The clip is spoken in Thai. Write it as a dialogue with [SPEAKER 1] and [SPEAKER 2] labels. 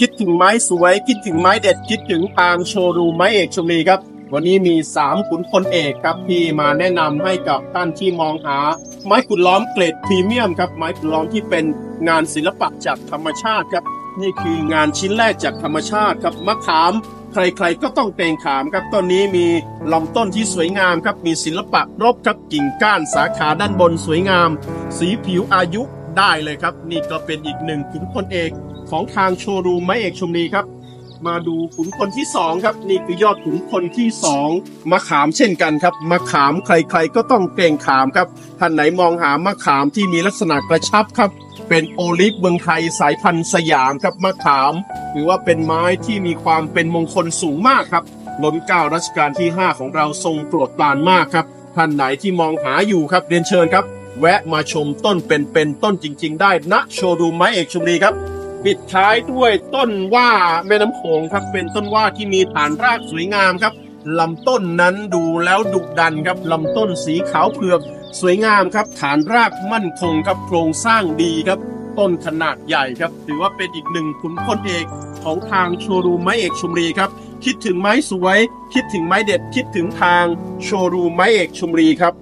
[SPEAKER 1] คิดถึงไม้สวย คิดถึงไม้เด็ด คิดถึงทางโชว์รูมไม้เอกชมรีครับ วันนี้มี 3 ขุนพลเอกครับที่มาแนะนำให้กับท่านที่มองหา ไม้ขุดล้อมเกรดพรีเมียมครับ ไม้ขุดล้อมที่เป็นงานศิลปะจากธรรมชาติครับ นี่คืองานชิ้นแรกจากธรรมชาติครับมะขาม ใครๆก็ต้องเตงขามครับต้นนี้มีลำต้นที่สวยงามครับมีศิลปะรบครับกิ่งก้านสาขาด้านบนสวยงาม สีผิวอายุได้เลยครับ นี่ก็เป็นอีกหนึ่งขุนพลเอก ของทางโชว์รูมไม้เอกชมรีครับ มาดูขุนพลที่สองครับ นี่คือยอดขุนพลที่สองมะขามเช่นกันครับมะขามใครๆก็ต้องเกรงขามครับท่านไหนมองหามะขามที่มีลักษณะกระชับครับ เป็นโอลิฟเมืองไทยสายพันธุ์สยามครับมะขามถือว่าเป็นไม้ที่มีความเป็นมงคลสูงมากครับล้นเก้ารัชกาลที่ 5 ของเราทรงโปรดปรานมากครับท่านไหนที่มองหาอยู่ครับเรียนเชิญครับ แวะมาชมต้นเป็นๆต้นจริง ๆ ได้ณโชว์รูมไม้เอกชุมรีครับ ปิดท้ายด้วยต้นว่าแม่น้ำโขงครับเป็นต้นว่าที่มีฐานรากสวยงามครับลำต้นนั้นดูแล้วดุดันครับลำต้นสีขาวเผือก สวยงามครับ ฐานรากมั่นคงครับโครงสร้างดีครับ ต้นขนาดใหญ่ครับ ถือว่าเป็นอีกหนึ่งขุนพลเอกของทางโชว์รูมไม้เอกชุมรีครับ คิดถึงไม้สวย คิดถึงไม้เด็ดคิดถึงทางโชว์รูมไม้เอกชุมรีครับ